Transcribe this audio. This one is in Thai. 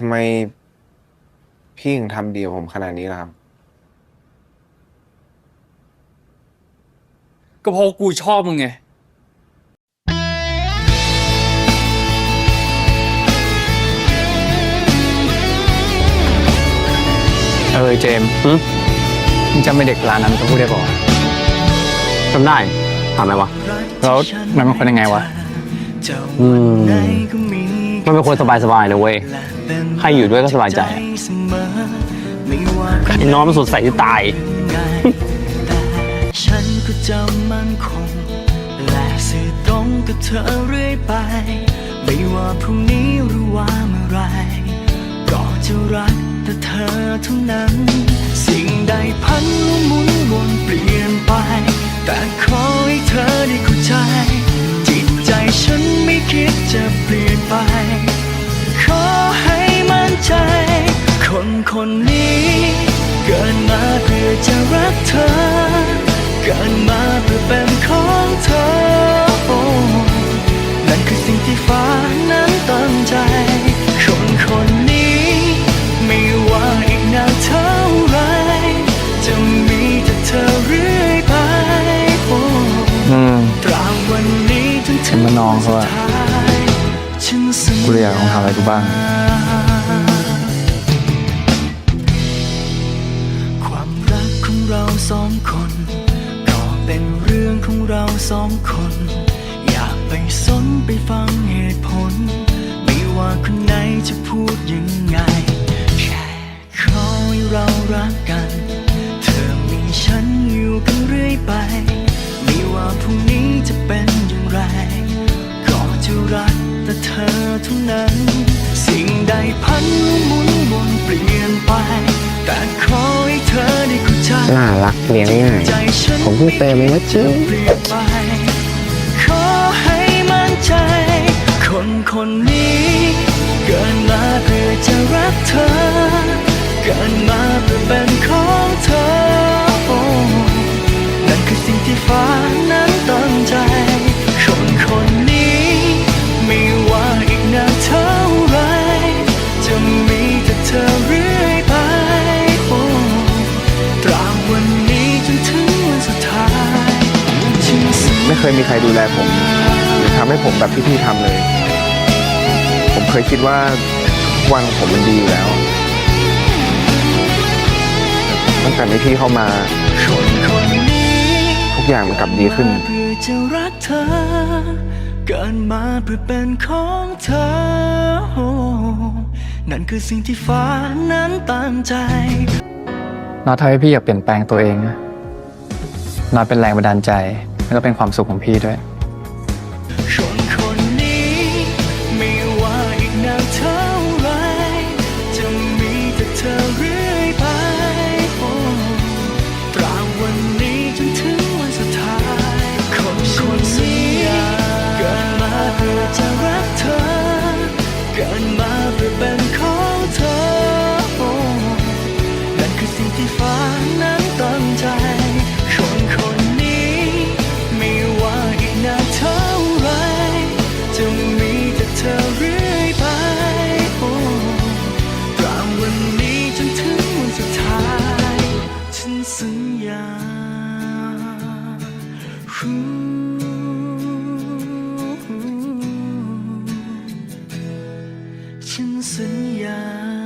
ทำไมพี่ถึงทำดีกับผมขนาดนี้ล่ะครับ ก็เพราะว่ากูชอบมึงไง เออเจมส์มึงจำเป็นเด็กร้านนั้นเขาพูดได้ป่าวะจำได้ถามไหมวะ แล้วมันเป็นคนยังไงวะ อืมมันเป็นคนสบายๆเลยเว้ย ใครอยู่ด้วยก็สบายใจไอ้น้องมันสดใสที่ตาย ฉันก็จะมั่นคงและสื่อตรงกับเธอเรื่อยไป ไม่ว่าพรุ่งนี้หรือว่าเมื่อไหรก็จะรักแต่เธอเท่านั้น สิ่งใดพันและหมุนวนเปลี่ยนไป แต่ขอให้เธอได้ แม่น้องเขาอะวันสุดท้ายฉันสัญญากูเลยอยากลองทำอะไรกูบ้าง ความรักของเราสองคน ก็เป็นเรื่องของเราสองคน อยากไปสนไปฟังเหตุผล ไม่ว่าคนไหนจะพูดยังไง แค่ขอให้เรารักกัน เธอมีฉันอยู่กันเรื่อยไป ไม่ว่าพรุ่งนี้จะเป็นอย่าง เธอเท่านั้น สิ่งใดพันหมุนวนเปลี่ยนไป แต่ขอให้เธอได้เข้าใจน่ารักเลี้ยงง่าย ผมเพิ่งเติมเองนะจ๊ะขอให้มั่นใจ ตราบวันนี้จนถึงวันสุดท้ายฉันสัญญาไม่เคยมีใครดูแลผมหรือทำให้ผมแบบที่พี่ทำเลย ผมเคยคิดว่าทุกวันของผมมันดีอยู่แล้ว ตั้งแต่มีพี่เข้ามา คนคนนี้ทุกอย่างมันกลับดีขึ้น เพื่อจะรักเธอ เกิดมาเพื่อเป็นของเธอโอ้นั่นคือสิ่งที่ฟ้านั้นตั้งใจ น็อตทำให้พี่อยากเปลี่ยนแปลงตัวเองนะน็อตเป็นแรงบันดาลใจ แล้วก็เป็นความสุขของพี่ด้วย คนคนนี้ ไม่ว่าอีกนานเท่าไรจะมีแต่เธอเรื่อยไปโอ้ตราบวันนี้จนถึงวันสุดท้าย คนคนนี้เกิดมาเพื่อจะรักเธอ เกิดมาเพื่อเป็นขอ ที่ฟ้านั้นตั้งใจ คนคนนี้ ไม่ว่าอีกนานเท่าไรจะมีแต่เธอเรื่อยไปโอ้ตราบวันนี้จนถึงวันสุดท้าย ฉันสัญญาฮู้ฉันสัญญา